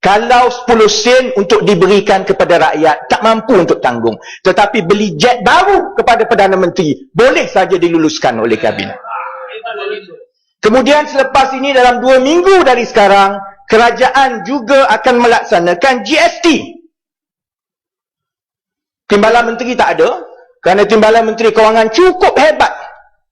Kalau 10 sen untuk diberikan kepada rakyat, tak mampu untuk tanggung. Tetapi beli jet baru kepada Perdana Menteri, boleh saja diluluskan oleh Kabinet. Kemudian selepas ini dalam dua minggu dari sekarang, kerajaan juga akan melaksanakan GST. Timbalan Menteri tak ada, kerana Timbalan Menteri Kewangan cukup hebat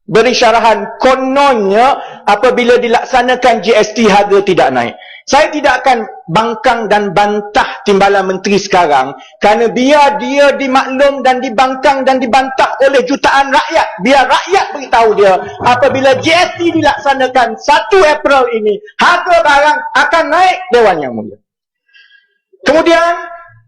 beri syarahan kononnya apabila dilaksanakan GST harga tidak naik. Saya tidak akan bangkang dan bantah timbalan menteri sekarang kerana biar dia dimaklum dan dibangkang dan dibantah oleh jutaan rakyat. Biar rakyat beritahu dia apabila GST dilaksanakan 1 April ini, harga barang akan naik Dewan Yang Mulia. Kemudian,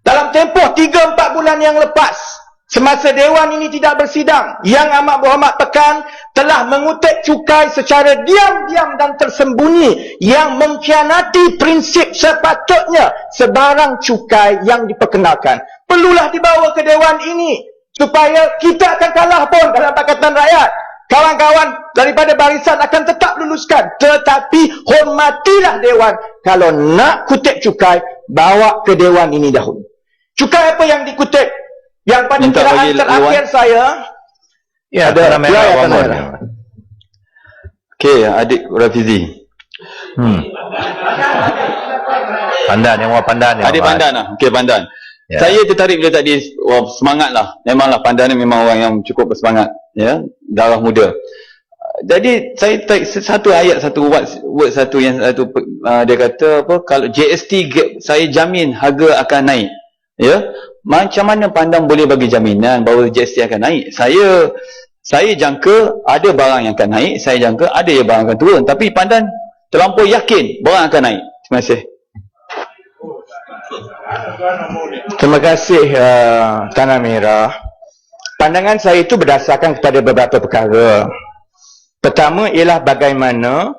dalam tempoh 3-4 bulan yang lepas, Semasa Dewan ini tidak bersidang, Yang Amat Berhormat Pekan telah mengutip cukai secara diam-diam dan tersembunyi yang mengkhianati prinsip sepatutnya sebarang cukai yang diperkenalkan. Perlulah dibawa ke Dewan ini supaya kita akan kalah pun dalam Pakatan Rakyat. Kawan-kawan daripada barisan akan tetap luluskan. Tetapi hormatilah Dewan. Kalau nak kutip cukai, bawa ke Dewan ini dahulu. Cukai apa yang dikutip? Yang pada Minta kiraan terakhir Iwan. saya ya, ada merah ya, merah. Okey, adik Rafizi. Hmm. Pandan yang mau pandan Adik pandan lah. Okey, pandan. Ya. Saya tertarik bila tadi wah, semangat lah. Memanglah pandan ni memang orang yang cukup bersemangat. Ya, darah muda. Jadi saya tarik satu ayat satu word, word satu yang satu uh, dia kata apa kalau JST saya jamin harga akan naik ya? Macam mana pandang boleh bagi jaminan bahawa GST akan naik? Saya saya jangka ada barang yang akan naik saya jangka ada yang barang akan turun. Tapi pandang terlampau yakin barang akan naik. Terima kasih. Terima kasih uh, Tanah Merah pandangan saya itu berdasarkan kepada beberapa perkara. Pertama ialah bagaimana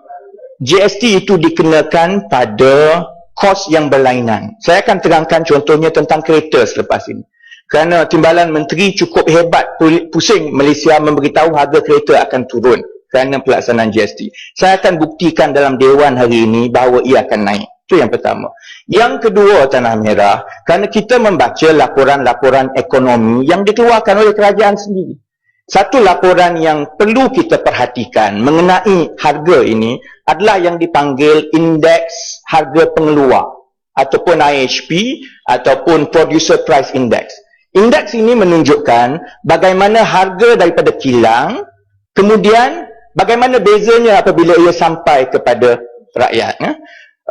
GST itu dikenakan pada kos yang berlainan. Saya akan terangkan contohnya tentang kereta selepas ini. Kerana timbalan menteri cukup hebat pusing Malaysia memberitahu harga kereta akan turun kerana pelaksanaan GST. Saya akan buktikan dalam Dewan hari ini bahawa ia akan naik. Itu yang pertama. Yang kedua Tanah Merah, kerana kita membaca laporan-laporan ekonomi yang dikeluarkan oleh kerajaan sendiri. Satu laporan yang perlu kita perhatikan mengenai harga ini adalah yang dipanggil indeks harga pengeluar ataupun IHP ataupun producer price index. Indeks ini menunjukkan bagaimana harga daripada kilang kemudian bagaimana bezanya apabila ia sampai kepada rakyat.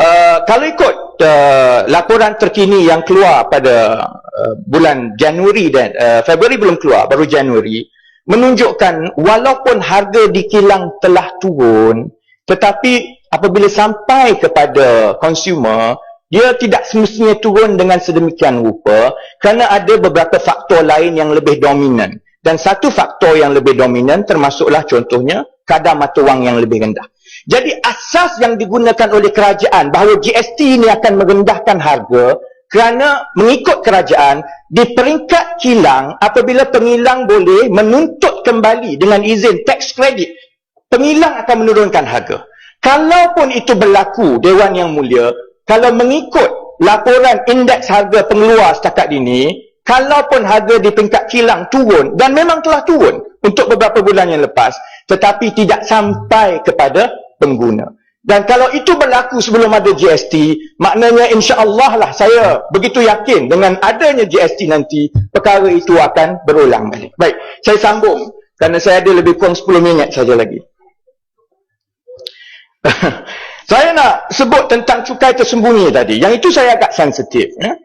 Uh, kalau ikut uh, laporan terkini yang keluar pada uh, bulan Januari dan uh, Februari belum keluar, baru Januari, menunjukkan walaupun harga di kilang telah turun tetapi apabila sampai kepada consumer dia tidak semestinya turun dengan sedemikian rupa kerana ada beberapa faktor lain yang lebih dominan. Dan satu faktor yang lebih dominan termasuklah contohnya kadar mata wang yang lebih rendah. Jadi asas yang digunakan oleh kerajaan bahawa GST ini akan merendahkan harga kerana mengikut kerajaan di peringkat kilang apabila pengilang boleh menuntut kembali dengan izin tax credit pengilang akan menurunkan harga kalaupun itu berlaku Dewan Yang Mulia kalau mengikut laporan indeks harga pengeluar setakat ini kalaupun harga di peringkat kilang turun dan memang telah turun untuk beberapa bulan yang lepas tetapi tidak sampai kepada pengguna dan kalau itu berlaku sebelum ada GST, maknanya insya-Allah lah saya begitu yakin dengan adanya GST nanti perkara itu akan berulang balik. Baik, saya sambung kerana saya ada lebih kurang 10 minit saja lagi. saya nak sebut tentang cukai tersembunyi tadi. Yang itu saya agak sensitif. Ya?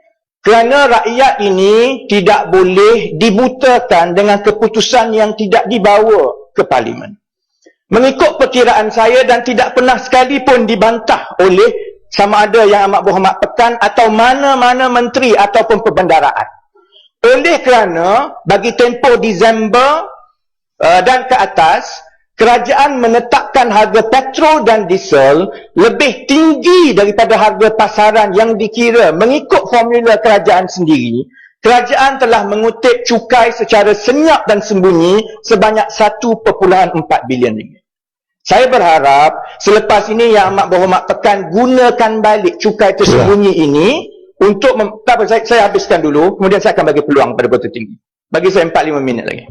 Kerana rakyat ini tidak boleh dibutakan dengan keputusan yang tidak dibawa ke parlimen. Mengikut perkiraan saya dan tidak pernah sekalipun dibantah oleh sama ada yang amat berhormat pekan atau mana-mana menteri ataupun perbendaraan. Oleh kerana bagi tempoh Disember uh, dan ke atas, kerajaan menetapkan harga petrol dan diesel lebih tinggi daripada harga pasaran yang dikira mengikut formula kerajaan sendiri kerajaan telah mengutip cukai secara senyap dan sembunyi sebanyak 1.4 bilion ringgit. Saya berharap selepas ini yang amat berhormat tekan gunakan balik cukai tersembunyi ya. ini untuk mem- tak apa, saya, saya habiskan dulu kemudian saya akan bagi peluang pada kota tinggi. Bagi saya 4-5 minit lagi.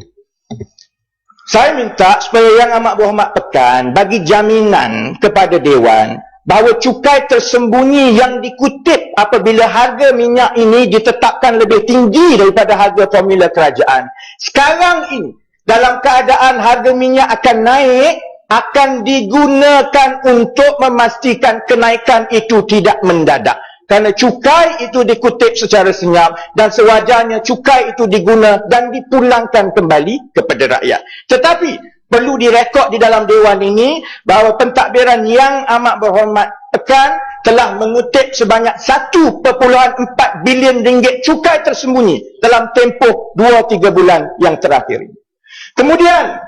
Saya minta supaya yang amat berhormat tekan bagi jaminan kepada Dewan bahawa cukai tersembunyi yang dikutip apabila harga minyak ini ditetapkan lebih tinggi daripada harga formula kerajaan. Sekarang ini dalam keadaan harga minyak akan naik akan digunakan untuk memastikan kenaikan itu tidak mendadak. Kerana cukai itu dikutip secara senyap dan sewajarnya cukai itu diguna dan dipulangkan kembali kepada rakyat. Tetapi perlu direkod di dalam dewan ini bahawa pentadbiran yang amat berhormat tekan telah mengutip sebanyak 1.4 bilion ringgit cukai tersembunyi dalam tempoh 2-3 bulan yang terakhir. Kemudian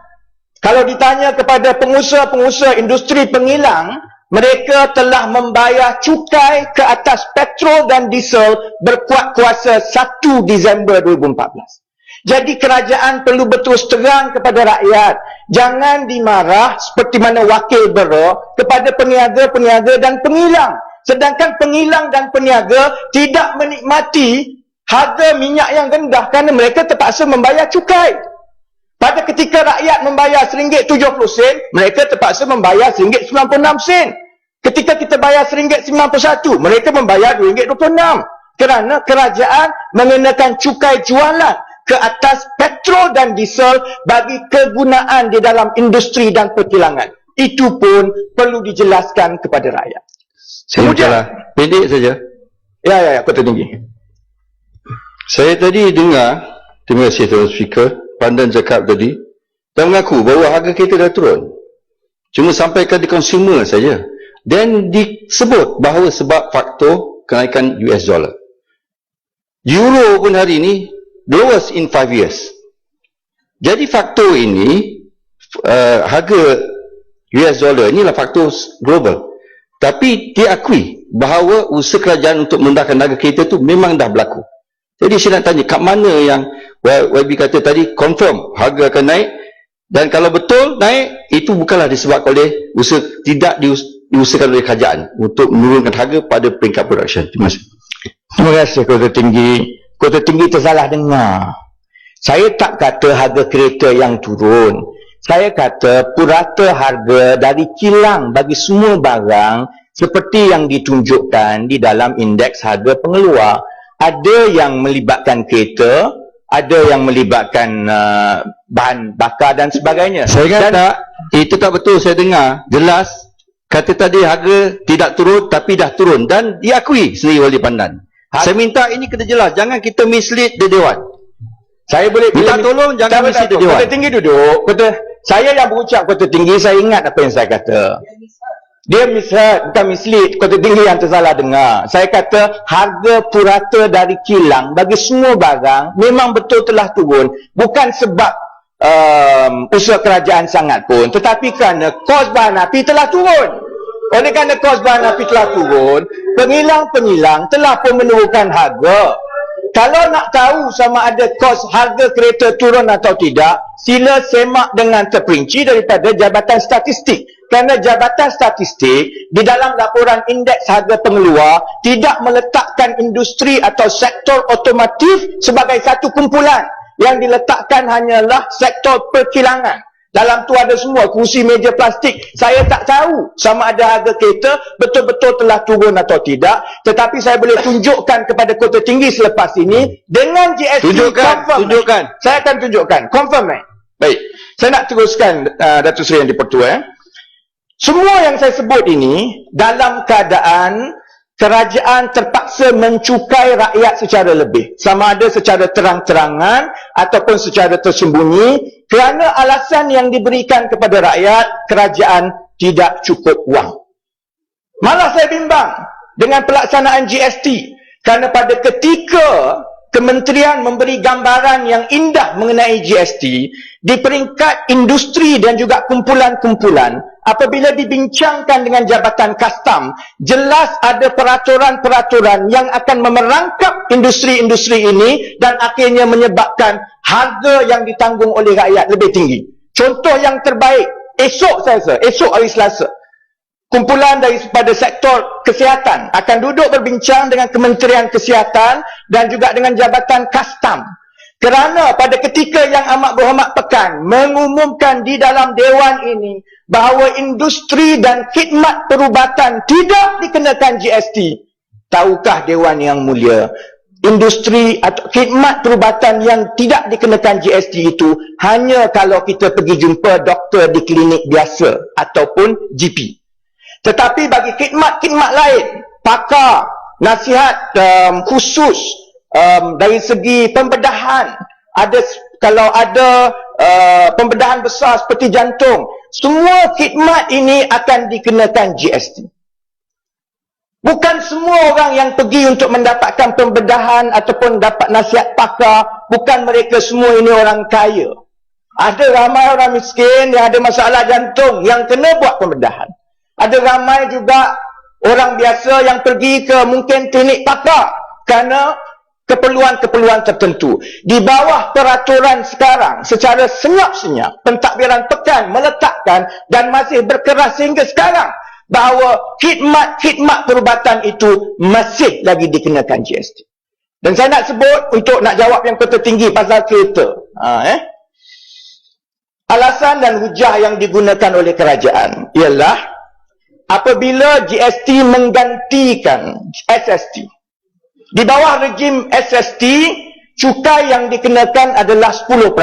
kalau ditanya kepada pengusaha-pengusaha industri pengilang, mereka telah membayar cukai ke atas petrol dan diesel berkuat kuasa 1 Disember 2014. Jadi kerajaan perlu berterus terang kepada rakyat. Jangan dimarah seperti mana wakil bero kepada peniaga-peniaga dan pengilang. Sedangkan pengilang dan peniaga tidak menikmati harga minyak yang rendah kerana mereka terpaksa membayar cukai. Pada ketika rakyat membayar RM1.70, mereka terpaksa membayar RM1.96. Ketika kita bayar RM1.91, mereka membayar RM2.26. Kerana kerajaan mengenakan cukai jualan ke atas petrol dan diesel bagi kegunaan di dalam industri dan perkilangan. Itu pun perlu dijelaskan kepada rakyat. Saya Kemudian, pendek saja. Ya, ya, ya, kota tinggi. Saya tadi dengar, terima kasih Tuan Speaker, pandan cakap tadi dan mengaku bahawa harga kereta dah turun. Cuma sampaikan di consumer saja. Dan disebut bahawa sebab faktor kenaikan US dollar. Euro pun hari ini lowest in 5 years. Jadi faktor ini uh, harga US dollar inilah faktor global. Tapi diakui bahawa usaha kerajaan untuk mendahkan harga kereta itu memang dah berlaku. Jadi saya nak tanya kat mana yang YB kata tadi confirm harga akan naik dan kalau betul naik itu bukanlah disebabkan oleh usaha tidak diusahakan oleh kerajaan untuk menurunkan harga pada peringkat production. Terima kasih. Terima kasih Kota Tinggi. Kota Tinggi tersalah dengar. Saya tak kata harga kereta yang turun. Saya kata purata harga dari kilang bagi semua barang seperti yang ditunjukkan di dalam indeks harga pengeluar. Ada yang melibatkan kereta, ada yang melibatkan uh, bahan bakar dan sebagainya. Saya kata dan, itu tak betul saya dengar. Jelas kata tadi harga tidak turun tapi dah turun dan diakui sendiri oleh pandan. Ha? Saya minta ini kena jelas. Jangan kita mislead the dewan. Saya boleh minta tolong jangan mislead the dewan. Kota tinggi duduk. Kota, saya yang berucap kota tinggi saya ingat apa yang saya kata. Dia mislead, bukan mislead. Kota tinggi yang tersalah dengar. Saya kata harga purata dari kilang bagi semua barang memang betul telah turun. Bukan sebab um, usaha kerajaan sangat pun. Tetapi kerana kos bahan api telah turun. Oleh kerana kos bahan api telah turun, pengilang-pengilang telah pun menurunkan harga. Kalau nak tahu sama ada kos harga kereta turun atau tidak, sila semak dengan terperinci daripada Jabatan Statistik kerana Jabatan Statistik di dalam laporan indeks harga pengeluar tidak meletakkan industri atau sektor otomotif sebagai satu kumpulan. Yang diletakkan hanyalah sektor perkilangan. Dalam tu ada semua kursi meja plastik. Saya tak tahu sama ada harga kereta betul-betul telah turun atau tidak. Tetapi saya boleh tunjukkan kepada kota tinggi selepas ini dengan GST tunjukkan, confirm. tunjukkan. Saya akan tunjukkan. Confirm eh? baik. Saya nak teruskan uh, Datuk Seri yang dipertua eh? Semua yang saya sebut ini dalam keadaan kerajaan terpaksa mencukai rakyat secara lebih. Sama ada secara terang-terangan ataupun secara tersembunyi kerana alasan yang diberikan kepada rakyat, kerajaan tidak cukup wang. Malah saya bimbang dengan pelaksanaan GST kerana pada ketika kementerian memberi gambaran yang indah mengenai GST di peringkat industri dan juga kumpulan-kumpulan apabila dibincangkan dengan Jabatan Kastam, jelas ada peraturan-peraturan yang akan memerangkap industri-industri ini dan akhirnya menyebabkan harga yang ditanggung oleh rakyat lebih tinggi. Contoh yang terbaik esok saya rasa, esok hari Selasa. Kumpulan daripada sektor kesihatan akan duduk berbincang dengan Kementerian Kesihatan dan juga dengan Jabatan Kastam. Kerana pada ketika yang amat berhormat pekan mengumumkan di dalam dewan ini bahawa industri dan khidmat perubatan tidak dikenakan GST. Tahukah dewan yang mulia, industri atau khidmat perubatan yang tidak dikenakan GST itu hanya kalau kita pergi jumpa doktor di klinik biasa ataupun GP. Tetapi bagi khidmat-khidmat lain, pakar, nasihat um, khusus um, dari segi pembedahan, ada kalau ada uh, pembedahan besar seperti jantung, semua khidmat ini akan dikenakan GST. Bukan semua orang yang pergi untuk mendapatkan pembedahan ataupun dapat nasihat pakar, bukan mereka semua ini orang kaya. Ada ramai orang miskin yang ada masalah jantung yang kena buat pembedahan. Ada ramai juga orang biasa yang pergi ke mungkin klinik pakar kerana keperluan-keperluan tertentu. Di bawah peraturan sekarang, secara senyap-senyap, pentadbiran pekan meletakkan dan masih berkeras sehingga sekarang bahawa khidmat-khidmat perubatan itu masih lagi dikenakan GST. Dan saya nak sebut untuk nak jawab yang kota tinggi pasal kereta. Ha, eh? Alasan dan hujah yang digunakan oleh kerajaan ialah apabila GST menggantikan SST. Di bawah rejim SST, cukai yang dikenakan adalah 10%.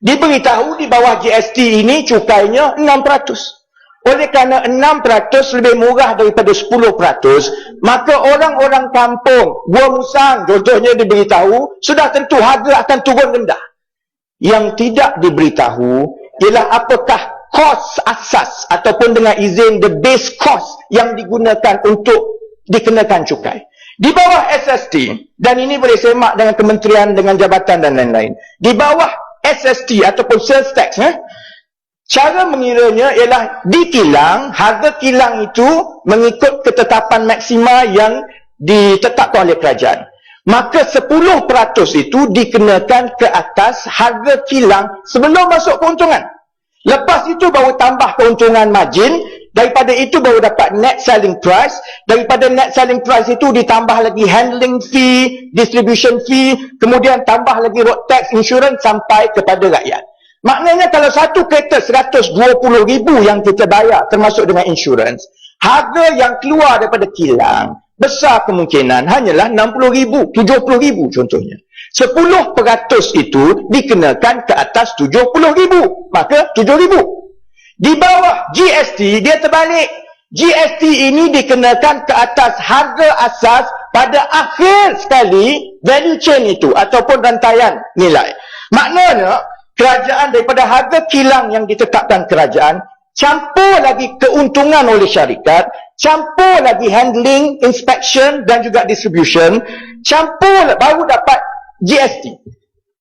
Diberitahu di bawah GST ini cukainya 6%. Oleh kerana 6% lebih murah daripada 10%, maka orang-orang kampung, Gua Musang contohnya diberitahu, sudah tentu harga akan turun rendah. Yang tidak diberitahu ialah apakah kos asas ataupun dengan izin the base cost yang digunakan untuk dikenakan cukai. Di bawah SST, dan ini boleh semak dengan kementerian, dengan jabatan dan lain-lain. Di bawah SST ataupun sales tax, eh, Cara mengiranya ialah dikilang, harga kilang itu mengikut ketetapan maksima yang ditetapkan oleh kerajaan. Maka 10% itu dikenakan ke atas harga kilang sebelum masuk keuntungan. Lepas itu baru tambah keuntungan margin, daripada itu baru dapat net selling price, daripada net selling price itu ditambah lagi handling fee, distribution fee, kemudian tambah lagi road tax, insurance sampai kepada rakyat. Maknanya kalau satu kereta 120 ribu yang kita bayar termasuk dengan insurans, harga yang keluar daripada kilang besar kemungkinan hanyalah 60 ribu, 70 ribu contohnya. 10% itu dikenakan ke atas 70 ribu, maka 7 ribu. Di bawah GST dia terbalik. GST ini dikenakan ke atas harga asas pada akhir sekali value chain itu ataupun rantaian nilai. Maknanya kerajaan daripada harga kilang yang ditetapkan kerajaan campur lagi keuntungan oleh syarikat campur lagi handling inspection dan juga distribution campur baru dapat GST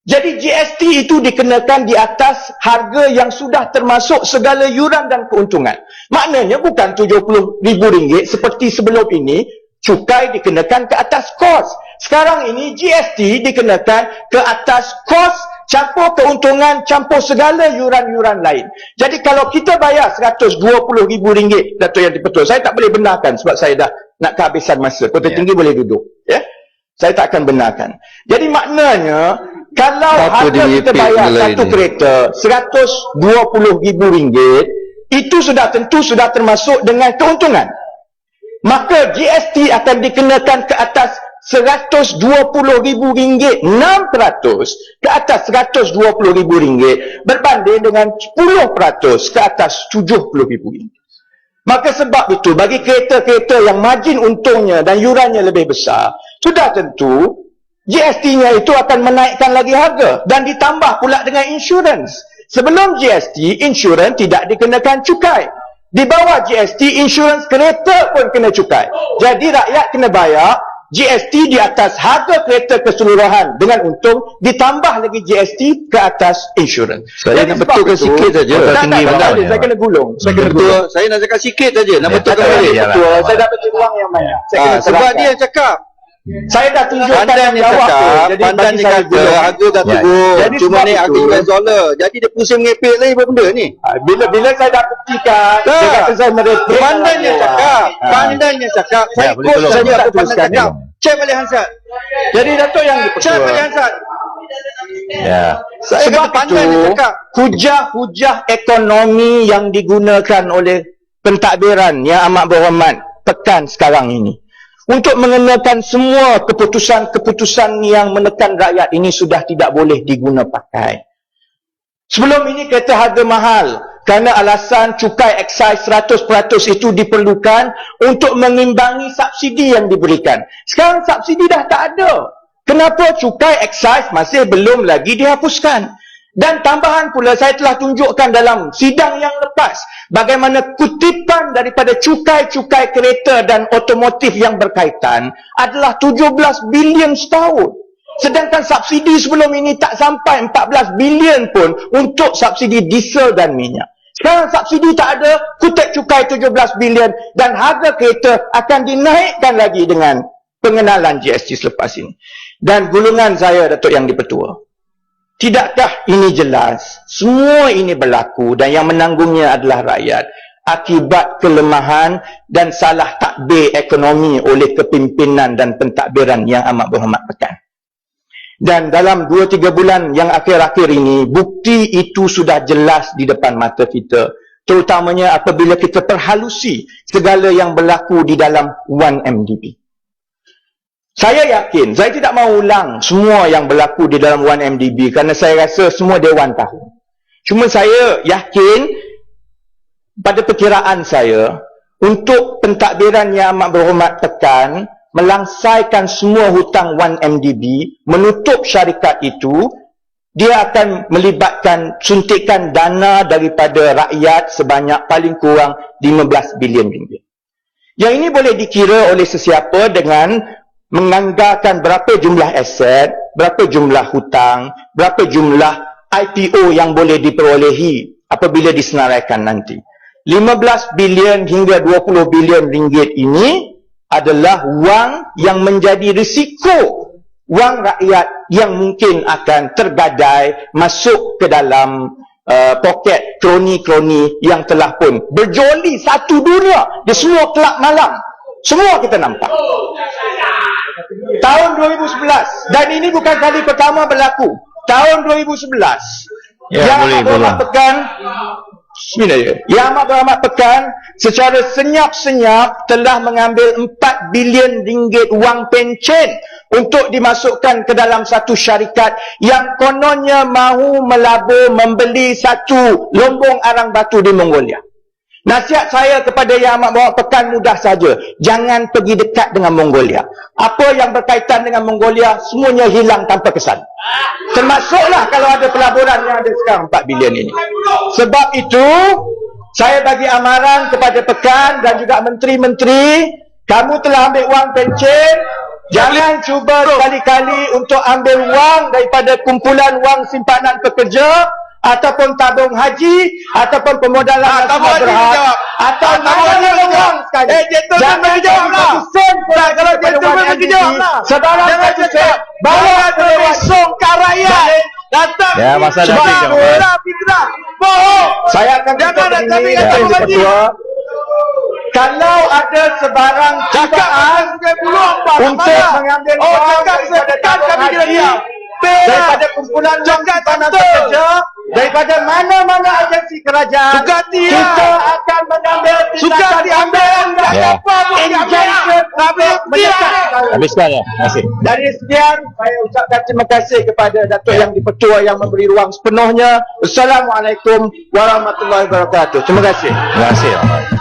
jadi GST itu dikenakan di atas harga yang sudah termasuk segala yuran dan keuntungan maknanya bukan RM70,000 seperti sebelum ini cukai dikenakan ke atas kos sekarang ini GST dikenakan ke atas kos campur keuntungan, campur segala yuran-yuran lain. Jadi kalau kita bayar RM120,000, Dato' Yang Dipetul, saya tak boleh benarkan sebab saya dah nak kehabisan masa. Kota yeah. tinggi boleh duduk. Ya? Saya tak akan benarkan. Jadi maknanya, kalau Apa harga kita bayar satu ini? kereta RM120,000, itu sudah tentu sudah termasuk dengan keuntungan. Maka GST akan dikenakan ke atas RM120,000 600 ke atas RM120,000 berbanding dengan 10% ke atas RM70,000 maka sebab itu bagi kereta-kereta yang margin untungnya dan yurannya lebih besar sudah tentu GST-nya itu akan menaikkan lagi harga dan ditambah pula dengan insurans sebelum GST insurans tidak dikenakan cukai di bawah GST insurans kereta pun kena cukai jadi rakyat kena bayar GST di atas harga kereta keseluruhan dengan untung ditambah lagi GST ke atas insurans. Saya nak betulkan sikit saja. Tak, tak, tak, tak, saya kena gulung. Saya kena betul. gulung. Saya nak cakap sikit saja. Nak betulkan ya, balik. Betul. Saya dapat ruang yang banyak. Saya ha, sebab dia cakap Saya dah tunjukkan Pandan yang jawab tu. cakap, Jadi pandan dia saya kata harga dah Ya. turun. Jadi Cuma ni harga US dollar. Jadi dia pusing ngepek lagi apa benda ni? Ah, Bila bila saya dah buktikan, dia kata saya merepek. Pandan yang cakap. Pandan yang cakap. Saya Ya, boleh ikut saja Saya apa tak pandan teruskan cakap. ni. Cek balik Hansat. Jadi Datuk yang Cek dipertua. balik Hansat. Ya. Saya Sebab itu, yang cakap. hujah-hujah ekonomi yang digunakan oleh pentadbiran yang amat berhormat pekan sekarang ini. Untuk mengenakan semua keputusan-keputusan yang menekan rakyat ini sudah tidak boleh diguna pakai. Sebelum ini kereta harga mahal kerana alasan cukai excise 100% itu diperlukan untuk mengimbangi subsidi yang diberikan. Sekarang subsidi dah tak ada. Kenapa cukai excise masih belum lagi dihapuskan? Dan tambahan pula saya telah tunjukkan dalam sidang yang lepas bagaimana kutipan daripada cukai-cukai kereta dan otomotif yang berkaitan adalah 17 bilion setahun. Sedangkan subsidi sebelum ini tak sampai 14 bilion pun untuk subsidi diesel dan minyak. Sekarang subsidi tak ada, kutip cukai 17 bilion dan harga kereta akan dinaikkan lagi dengan pengenalan GST selepas ini. Dan gulungan saya Datuk Yang Dipertua. Tidakkah ini jelas? Semua ini berlaku dan yang menanggungnya adalah rakyat akibat kelemahan dan salah takbir ekonomi oleh kepimpinan dan pentadbiran yang amat berhormat pekan. Dan dalam 2-3 bulan yang akhir-akhir ini, bukti itu sudah jelas di depan mata kita. Terutamanya apabila kita perhalusi segala yang berlaku di dalam 1MDB. Saya yakin, saya tidak mahu ulang semua yang berlaku di dalam 1MDB kerana saya rasa semua Dewan tahu. Cuma saya yakin pada perkiraan saya untuk pentadbiran yang amat berhormat tekan melangsaikan semua hutang 1MDB menutup syarikat itu dia akan melibatkan suntikan dana daripada rakyat sebanyak paling kurang 15 bilion ringgit. Yang ini boleh dikira oleh sesiapa dengan menganggarkan berapa jumlah aset, berapa jumlah hutang, berapa jumlah IPO yang boleh diperolehi apabila disenaraikan nanti. 15 bilion hingga 20 bilion ringgit ini adalah wang yang menjadi risiko wang rakyat yang mungkin akan tergadai masuk ke dalam uh, poket kroni-kroni yang telah pun berjoli satu dunia di semua kelab malam. Semua kita nampak. Tahun 2011 dan ini bukan kali pertama berlaku. Tahun 2011 Ya, yang boleh, amat boleh. pekan Bismillah ya. Yang amat berhormat pekan secara senyap-senyap telah mengambil 4 bilion ringgit wang pencen untuk dimasukkan ke dalam satu syarikat yang kononnya mahu melabur membeli satu lombong arang batu di Mongolia. Nasihat saya kepada yang amat bawa pekan mudah saja. Jangan pergi dekat dengan Mongolia. Apa yang berkaitan dengan Mongolia, semuanya hilang tanpa kesan. Termasuklah kalau ada pelaburan yang ada sekarang 4 bilion ini. Sebab itu, saya bagi amaran kepada pekan dan juga menteri-menteri, kamu telah ambil wang pencen, jangan cuba sekali-kali untuk ambil wang daripada kumpulan wang simpanan pekerja, ataupun tabung haji ataupun pemodalan Ah, tabung haji berhad, dijawab. atau Ah, tabung haji mana wang sekali Eh, gentleman jangan bagi jawab bagi lah. sen pun Tak, kalau kepada gentleman Wan bagi MDB. jawab lah. Jangan satu cakap. sen bawa Jangan ke rakyat. Datang Ya, masa dah fitnah. Bohong. saya akan Jangan nak kami kata. Ketua. kalau ada sebarang Cakap cubaan Sungai Buloh apa? untuk mengambil Oh, cakap sedekat tabung kami kena haji, diam. daripada kumpulan simpanan betul. pekerja daripada mana-mana agensi kerajaan Suka hati lah. kita akan mengambil Suka tindakan diambil. Tak Ya. injunction untuk menyekat perkara. Habiskan ya. Kasih. Dari sekian, saya ucapkan terima kasih kepada Datuk Yang Dipertua yang memberi ruang sepenuhnya. Assalamualaikum warahmatullahi wabarakatuh. Terima kasih. Terima kasih.